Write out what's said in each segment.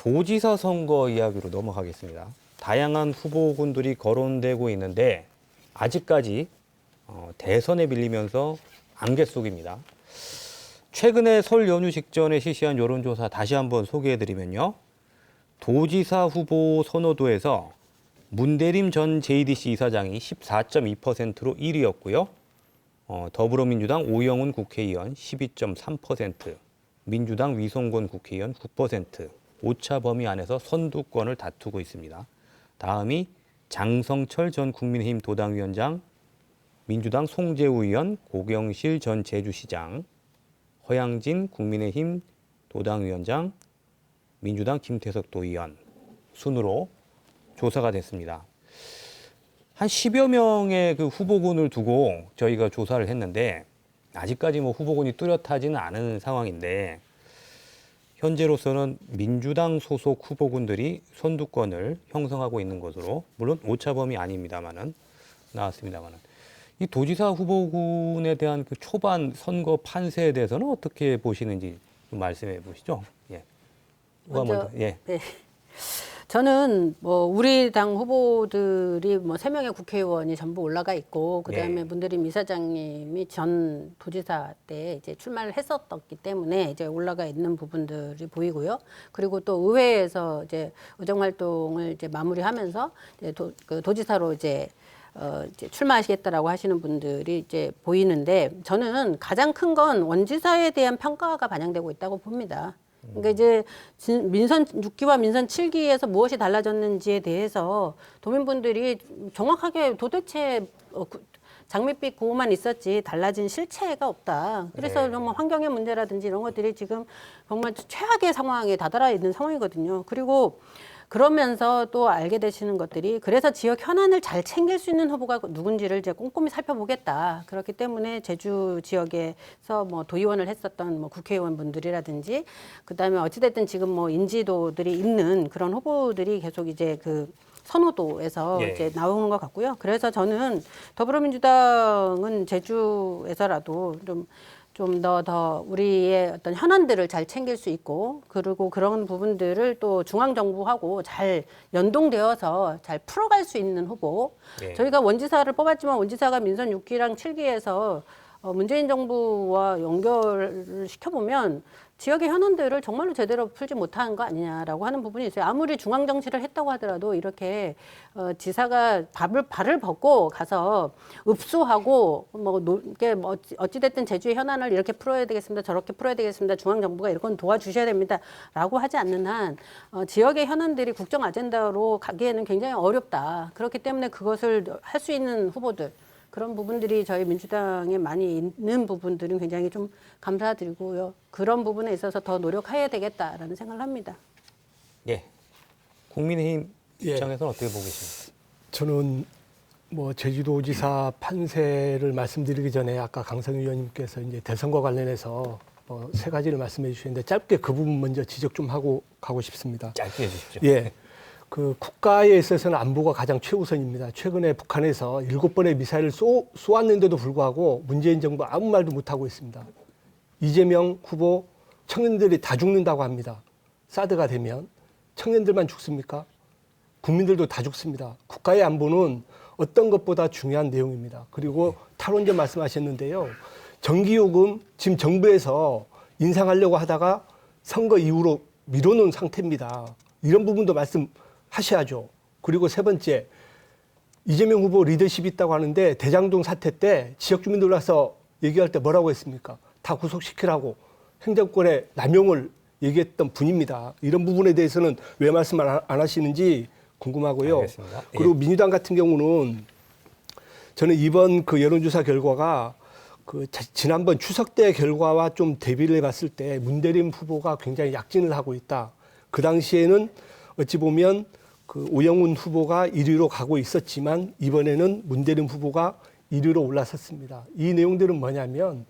도지사 선거 이야기로 넘어가겠습니다. 다양한 후보군들이 거론되고 있는데 아직까지 어, 대선에 밀리면서 안개 속입니다. 최근에 설 연휴 직전에 실시한 여론조사 다시 한번 소개해드리면요. 도지사 후보 선호도에서 문대림 전 JDC 이사장이 14.2%로 1위였고요. 어, 더불어민주당 오영훈 국회의원 12.3%, 민주당 위성권 국회의원 9%, 오차 범위 안에서 선두권을 다투고 있습니다. 다음이 장성철 전 국민의힘 도당위원장, 민주당 송재우 의원, 고경실 전 제주시장, 허양진 국민의힘 도당위원장, 민주당 김태석 도의원 순으로 조사가 됐습니다. 한 10여 명의 그 후보군을 두고 저희가 조사를 했는데 아직까지 뭐 후보군이 뚜렷하지는 않은 상황인데 현재로서는 민주당 소속 후보군들이 선두권을 형성하고 있는 것으로 물론 오차범위 아닙니다만은 나왔습니다만은 이 도지사 후보군에 대한 그 초반 선거 판세에 대해서는 어떻게 보시는지 좀 말씀해 보시죠. 예. 먼저- 먼저 예. 네. 저는 뭐 우리 당 후보들이 뭐 세 명의 국회의원이 전부 올라가 있고 그다음에 네. 문대림 이사장님이 전 도지사 때 이제 출마를 했었기 때문에 이제 올라가 있는 부분들이 보이고요. 그리고 또 의회에서 이제 의정 활동을 이제 마무리하면서 이제 도, 그 도지사로 이제 어, 이제 출마하시겠다라고 하시는 분들이 이제 보이는데 저는 가장 큰 건 원지사에 대한 평가가 반영되고 있다고 봅니다. 그러니까 이제 진- 민선 6기와 민선 7기에서 무엇이 달라졌는지에 대해서 도민분들이 정확하게 도대체 어, 그- 장밋빛 구호만 있었지 달라진 실체가 없다. 그래서 네. 정말 환경의 문제라든지 이런 것들이 지금 정말 최악의 상황에 다다라 있는 상황이거든요. 그리고 그러면서 또 알게 되시는 것들이 그래서 지역 현안을 잘 챙길 수 있는 후보가 누군지를 이제 꼼꼼히 살펴보겠다. 그렇기 때문에 제주 지역에서 뭐 도의원을 했었던 뭐 국회의원 분들이라든지 그다음에 어찌됐든 지금 뭐 인지도들이 있는 그런 후보들이 계속 이제 그 선호도에서 예. 이제 나오는 것 같고요. 그래서 저는 더불어민주당은 제주에서라도 좀 좀 더 더 우리의 어떤 현안들을 잘 챙길 수 있고 그리고 그런 부분들을 또 중앙 정부하고 잘 연동되어서 잘 풀어갈 수 있는 후보. 네. 저희가 원지사를 뽑았지만 원지사가 민선 6기랑 7기에서 어, 문재인 정부와 연결을 시켜보면 지역의 현안들을 정말로 제대로 풀지 못한 거 아니냐라고 하는 부분이 있어요. 아무리 중앙 정치를 했다고 하더라도 이렇게 어, 지사가 밥을 발을 벗고 가서 읍수하고 뭐 노, 이게 뭐 어찌- 어찌 됐든 제주의 현안을 이렇게 풀어야 되겠습니다. 저렇게 풀어야 되겠습니다. 중앙 정부가 이런 건 도와주셔야 됩니다.라고 하지 않는 한 어, 지역의 현안들이 국정 아젠다로 가기에는 굉장히 어렵다. 그렇기 때문에 그것을 할 수 있는 후보들. 그런 부분들이 저희 민주당에 많이 있는 부분들은 굉장히 좀 감사드리고요. 그런 부분에 있어서 더 노력해야 되겠다라는 생각을 합니다. 예. 국민의힘 예. 입장에서는 어떻게 보고 계십니까? 저는 뭐 제주도지사 판세를 말씀드리기 전에 아까 강성 의원님께서 이제 대선과 관련해서 어, 세 가지를 말씀해 주셨는데 짧게 그 부분 먼저 지적 좀 하고 가고 싶습니다. 짧게 해주십시오. 예. 그 국가에 있어서는 안보가 가장 최우선입니다. 최근에 북한에서 일곱 번의 미사일을 쏘, 쏘았는데도 불구하고 문재인 정부 아무 말도 못하고 있습니다. 이재명 후보 청년들이 다 죽는다고 합니다. 사드가 되면 청년들만 죽습니까? 국민들도 다 죽습니다. 국가의 안보는 어떤 것보다 중요한 내용입니다. 그리고 탈원전 말씀하셨는데요. 전기요금 지금 정부에서 인상하려고 하다가 선거 이후로 미뤄놓은 상태입니다. 이런 부분도 말씀 하셔야죠. 그리고 세 번째, 이재명 후보 리더십이 있다고 하는데 대장동 사태 때 지역 주민들 와서 얘기할 때 뭐라고 했습니까? 다 구속시키라고 행정권의 남용을 얘기했던 분입니다. 이런 부분에 대해서는 왜 말씀 안안 하시는지 궁금하고요. 알겠습니다. 예. 그리고 민주당 같은 경우는 저는 이번 그 여론조사 결과가 그 자- 지난번 추석 때 결과와 좀 대비를 해봤을 때 문대림 후보가 굉장히 약진을 하고 있다. 그 당시에는 어찌 보면 그 오영훈 후보가 1위로 가고 있었지만 이번에는 문대림 후보가 1위로 올라섰습니다. 이 내용들은 뭐냐면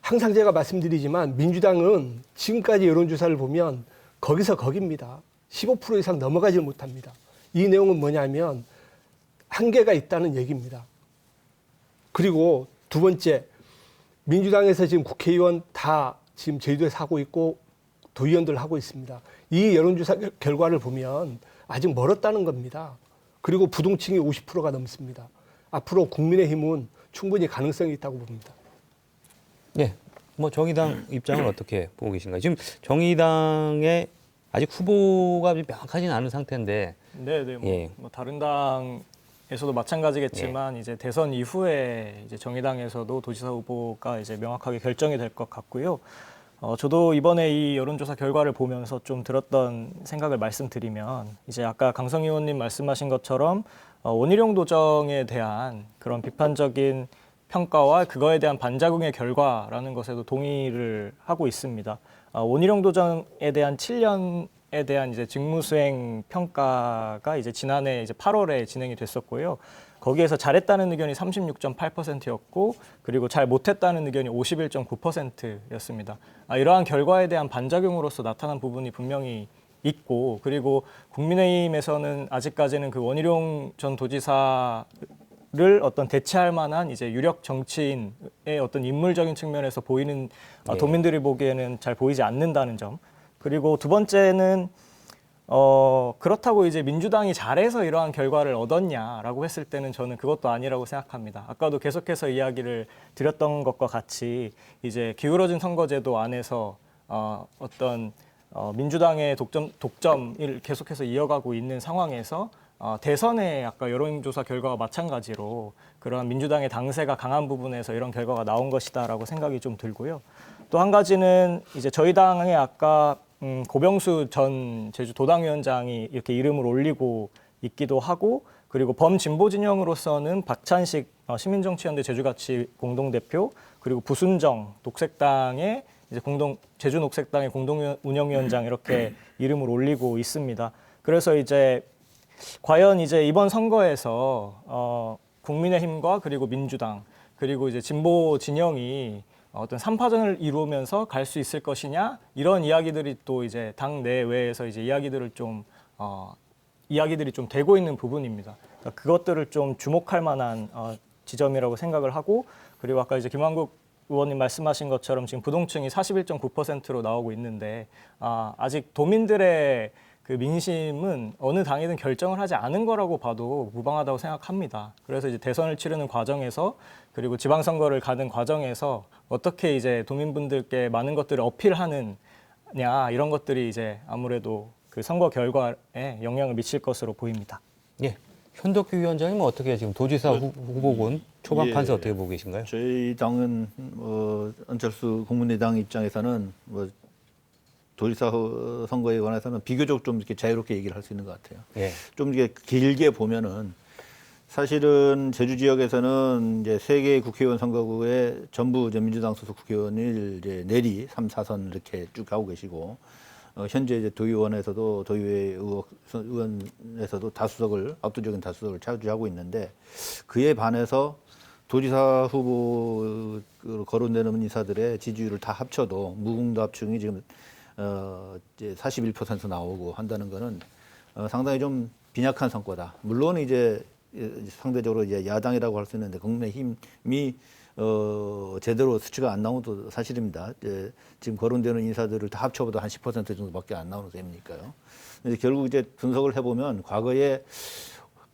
항상 제가 말씀드리지만 민주당은 지금까지 여론조사를 보면 거기서 거깁니다. 15% 이상 넘어가지 못합니다. 이 내용은 뭐냐면 한계가 있다는 얘기입니다. 그리고 두 번째 민주당에서 지금 국회의원 다 지금 제주도에 사고 있고 도의원들 하고 있습니다. 이 여론조사 결- 결과를 보면 아직 멀었다는 겁니다. 그리고 부동층이 50%가 넘습니다. 앞으로 국민의힘은 충분히 가능성이 있다고 봅니다. 예. 뭐 정의당 입장은 어떻게 보고 계신가요? 지금 정의당의 아직 후보가 명확하지는 않은 상태인데 네, 네. 뭐, 예. 뭐 다른 당에서도 마찬가지겠지만 이제 대선 이후에 이제 정의당에서도 도지사 후보가 이제 명확하게 결정이 될 것 같고요. 어, 저도 이번에 이 여론조사 결과를 보면서 좀 들었던 생각을 말씀드리면 이제 아까 강성 의원님 말씀하신 것처럼 어, 원희룡 도정에 대한 그런 비판적인 평가와 그거에 대한 반작용의 결과라는 것에도 동의를 하고 있습니다. 어, 원희룡 도정에 대한 7년에 대한 이제 직무수행 평가가 이제 지난해 이제 8월에 진행이 됐었고요. 거기에서 잘했다는 의견이 36.8%였고 그리고 잘 못했다는 의견이 51.9%였습니다. 아, 이러한 결과에 대한 반작용으로서 나타난 부분이 분명히 있고 그리고 국민의힘에서는 아직까지는 그 원희룡 전 도지사를 어떤 대체할 만한 이제 유력 정치인의 어떤 인물적인 측면에서 보이는 아, 예. 도민들이 보기에는 잘 보이지 않는다는 점 그리고 두 번째는 어, 그렇다고 이제 민주당이 잘해서 이러한 결과를 얻었냐라고 했을 때는 저는 그것도 아니라고 생각합니다. 아까도 계속해서 이야기를 드렸던 것과 같이 이제 기울어진 선거제도 안에서 어, 어떤 어, 민주당의 독점, 독점을 계속해서 이어가고 있는 상황에서 어, 대선의 아까 여론조사 결과와 마찬가지로 그러한 민주당의 당세가 강한 부분에서 이런 결과가 나온 것이다라고 생각이 좀 들고요. 또 한 가지는 이제 저희 당의 아까 음, 고병수 전 제주 도당위원장이 이렇게 이름을 올리고 있기도 하고 그리고 범진보 진영으로서는 박찬식 어, 시민정치연대 제주가치 공동대표 그리고 부순정 녹색당의 이제 공동 제주 녹색당의 공동 운영위원장 이렇게 이름을 올리고 있습니다. 그래서 이제 과연 이제 이번 선거에서 어, 국민의힘과 그리고 민주당 그리고 이제 진보 진영이 어떤 삼파전을 이루면서 갈 수 있을 것이냐 이런 이야기들이 또 이제 당 내외에서 이제 이야기들을 좀 어, 이야기들이 좀 되고 있는 부분입니다. 그러니까 그것들을 좀 주목할 만한 어, 지점이라고 생각을 하고 그리고 아까 이제 김한국 의원님 말씀하신 것처럼 지금 부동층이 41.9%로 나오고 있는데 아, 아직 도민들의 그 민심은 어느 당이든 결정을 하지 않은 거라고 봐도 무방하다고 생각합니다. 그래서 이제 대선을 치르는 과정에서 그리고 지방선거를 가는 과정에서 어떻게 이제 도민분들께 많은 것들을 어필하느냐 이런 것들이 이제 아무래도 그 선거 결과에 영향을 미칠 것으로 보입니다. 예. 현덕규 위원장님은 어떻게 지금 도지사 후- 후보군 초반 예. 판세 어떻게 보고 계신가요? 저희 당은 뭐 안철수 국민의당 입장에서는 뭐 도지사 어, 선거에 관해서는 비교적 좀 이렇게 자유롭게 얘기를 할 수 있는 것 같아요. 예. 좀 이게 길게 보면은 사실은 제주 지역에서는 이제 세 개의 국회의원 선거구에 전부 이제 민주당 소속 국회의원을 이제 내리 3, 4선 이렇게 쭉 가고 계시고 어, 현재 이제 도의원에서도 도의회 의원, 의원에서도 다수석을 압도적인 다수석을 차지하고 있는데 그에 반해서 도지사 후보로 거론되는 인사들의 지지율을 다 합쳐도 무궁답층이 지금 어 이제 41% 나오고 한다는 거는 어, 상당히 좀 빈약한 성과다. 물론 이제 예, 상대적으로 이제 야당이라고 할 수 있는데 국민의 힘이 어 제대로 수치가 안 나온 것도 사실입니다. 이제 지금 거론되는 인사들을 다 합쳐봐도 한 10% 정도밖에 안 나오는 셈이니까요. 근데 결국 이제 분석을 해보면 과거에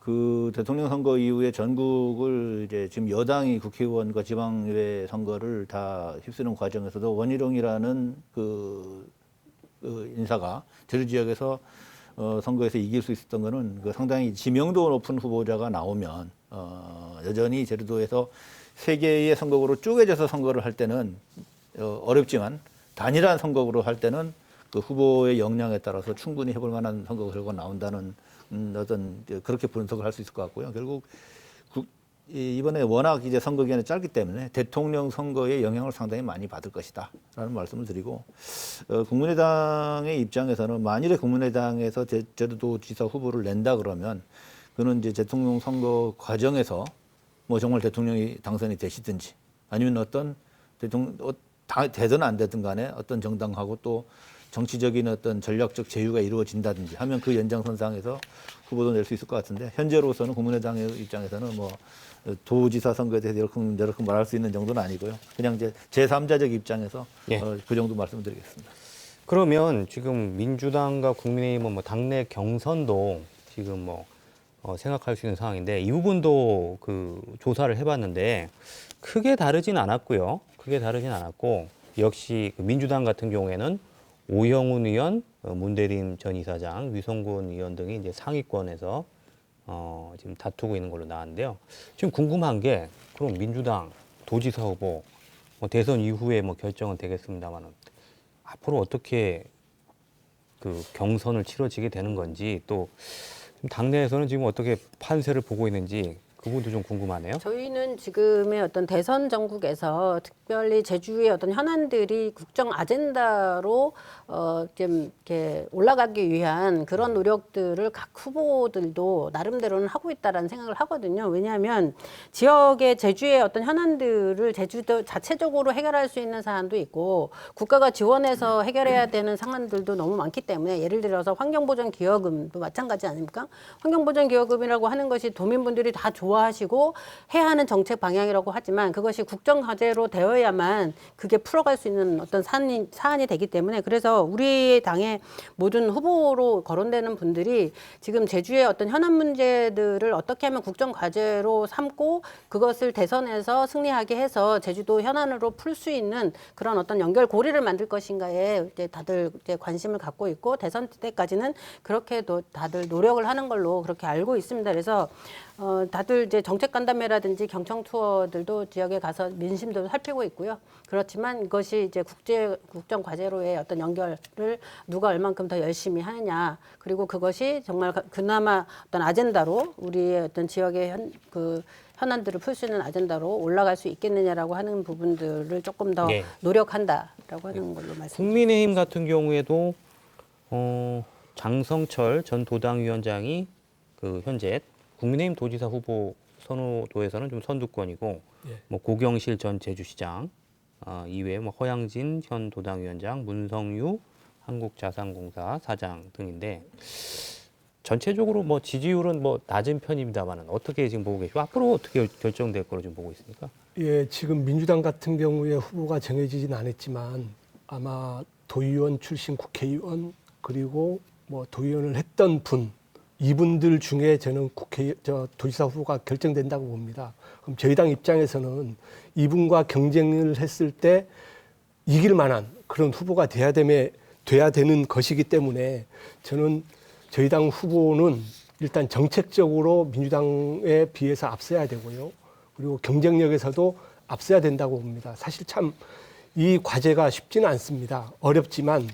그 대통령 선거 이후에 전국을 이제 지금 여당이 국회의원과 지방의회 선거를 다 휩쓰는 과정에서도 원희룡이라는 그, 그 인사가 제주 지역에서 어, 선거에서 이길 수 있었던 거는 그 상당히 지명도 높은 후보자가 나오면 어, 여전히 제주도에서 세 개의 선거구로 쪼개져서 선거를 할 때는 어, 어렵지만 단일한 선거구로 할 때는 그 후보의 역량에 따라서 충분히 해볼 만한 선거 결과가 나온다는 음, 어떤 그렇게 분석을 할 수 있을 것 같고요. 결국 국- 이- 이번에 워낙 이제 선거 기간이 짧기 때문에 대통령 선거에 영향을 상당히 많이 받을 것이다라는 말씀을 드리고 어, 국민의당의 입장에서는 만일에 국민의당에서 제, 제주도지사 후보를 낸다 그러면 그는 이제 대통령 선거 과정에서 뭐 정말 대통령이 당선이 되시든지 아니면 어떤 대통령 어, 다- 되든 안 되든 간에 어떤 정당하고 또 정치적인 어떤 전략적 제휴가 이루어진다든지 하면 그 연장선상에서 후보도 낼 수 있을 것 같은데 현재로서는 국민의당의 입장에서는 뭐 도지사 선거에 대해서 이렇게 이렇게 말할 수 있는 정도는 아니고요. 그냥 이제 제3자적 입장에서 예. 어, 그 정도 말씀드리겠습니다. 그러면 지금 민주당과 국민의힘은 뭐 당내 경선도 지금 뭐 어, 생각할 수 있는 상황인데 이 부분도 그 조사를 해봤는데 크게 다르진 않았고요. 크게 다르진 않았고 역시 그 민주당 같은 경우에는 오영훈 의원, 어, 문대림 전 이사장, 위성군 의원 등이 이제 상위권에서 어, 지금 다투고 있는 걸로 나왔는데요. 지금 궁금한 게 그럼 민주당 도지사 후보 뭐 대선 이후에 뭐 결정은 되겠습니다만은 앞으로 어떻게 그 경선을 치러지게 되는 건지 또 당내에서는 지금 어떻게 판세를 보고 있는지 그 부분도 좀 궁금하네요. 저희는 지금의 어떤 대선 전국에서 특별히 제주의 어떤 현안들이 국정 아젠다로 어좀 이렇게 올라가기 위한 그런 노력들을 각 후보들도 나름대로는 하고 있다라는 생각을 하거든요. 왜냐하면 지역의 제주의 어떤 현안들을 제주도 자체적으로 해결할 수 있는 사안도 있고 국가가 지원해서 해결해야 되는 상황들도 너무 많기 때문에 예를 들어서 환경보전 기여금도 마찬가지 아닙니까? 환경보전 기여금이라고 하는 것이 도민분들이 다 좋 아하시고 해야 하는 정책 방향이라고 하지만 그것이 국정 과제로 되어야만 그게 풀어갈 수 있는 어떤 사안이, 사안이 되기 때문에 그래서 우리 당의 모든 후보로 거론되는 분들이 지금 제주의 어떤 현안 문제들을 어떻게 하면 국정 과제로 삼고 그것을 대선에서 승리하게 해서 제주도 현안으로 풀 수 있는 그런 어떤 연결 고리를 만들 것인가에 이제 다들 이제 관심을 갖고 있고 대선 때까지는 그렇게 도 다들 노력을 하는 걸로 그렇게 알고 있습니다. 그래서 어, 다들 이제 정책 간담회라든지 경청 투어들도 지역에 가서 민심도 살피고 있고요. 그렇지만 이것이 이제 국제 국정 과제로의 어떤 연결을 누가 얼만큼 더 열심히 하느냐 그리고 그것이 정말 가- 그나마 어떤 아젠다로 우리의 어떤 지역의 현, 그 현안들을 풀 수 있는 아젠다로 올라갈 수 있겠느냐라고 하는 부분들을 조금 더 예. 노력한다라고 하는 걸로 말씀. 국민의힘 같은 경우에도 어, 장성철 전 도당 위원장이 그 현재 국민의힘 도지사 후보 선호도에서는 좀 선두권이고 예. 뭐 고경실 전 제주시장 어, 이외에 뭐 허양진 현 도당위원장, 문성유 한국자산공사 사장 등인데 전체적으로 뭐 지지율은 뭐 낮은 편입니다만은 어떻게 지금 보고 계시고 앞으로 어떻게 결정될 거로 지금 보고 있습니까? 예, 지금 민주당 같은 경우에 후보가 정해지진 않았지만 아마 도의원 출신 국회의원 그리고 뭐 도의원을 했던 분 이분들 중에 저는 국회 저 도지사 후보가 결정된다고 봅니다. 그럼 저희 당 입장에서는 이분과 경쟁을 했을 때 이길 만한 그런 후보가 돼야 되면 돼야 되는 것이기 때문에 저는 저희 당 후보는 일단 정책적으로 민주당에 비해서 앞서야 되고요. 그리고 경쟁력에서도 앞서야 된다고 봅니다. 사실 참 이 과제가 쉽지는 않습니다. 어렵지만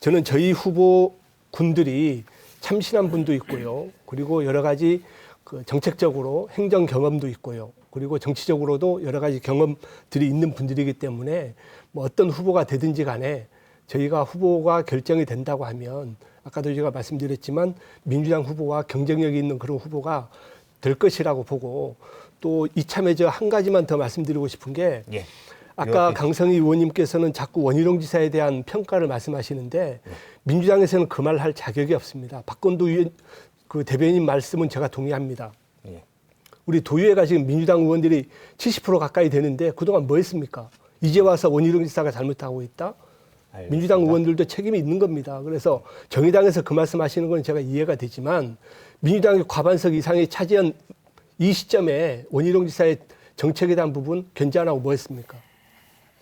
저는 저희 후보 군들이 참신한 분도 있고요. 그리고 여러 가지 그 정책적으로 행정 경험도 있고요. 그리고 정치적으로도 여러 가지 경험들이 있는 분들이기 때문에 뭐 어떤 후보가 되든지 간에 저희가 후보가 결정이 된다고 하면 아까도 제가 말씀드렸지만 민주당 후보와 경쟁력이 있는 그런 후보가 될 것이라고 보고 또 이참에 저 한 가지만 더 말씀드리고 싶은 게 예. 아까 예. 강성희 의원님께서는 자꾸 원희룡 지사에 대한 평가를 말씀하시는데 민주당에서는 그 말 할 자격이 없습니다. 박건도 의원 그 대변인 말씀은 제가 동의합니다. 예. 우리 도의회가 지금 민주당 의원들이 70% 가까이 되는데 그동안 뭐 했습니까? 이제 와서 원희룡 지사가 잘못하고 있다? 알겠습니다. 민주당 의원들도 책임이 있는 겁니다. 그래서 정의당에서 그 말씀하시는 건 제가 이해가 되지만 민주당이 과반석 이상이 차지한 이 시점에 원희룡 지사의 정책에 대한 부분 견제 안 하고 뭐 했습니까?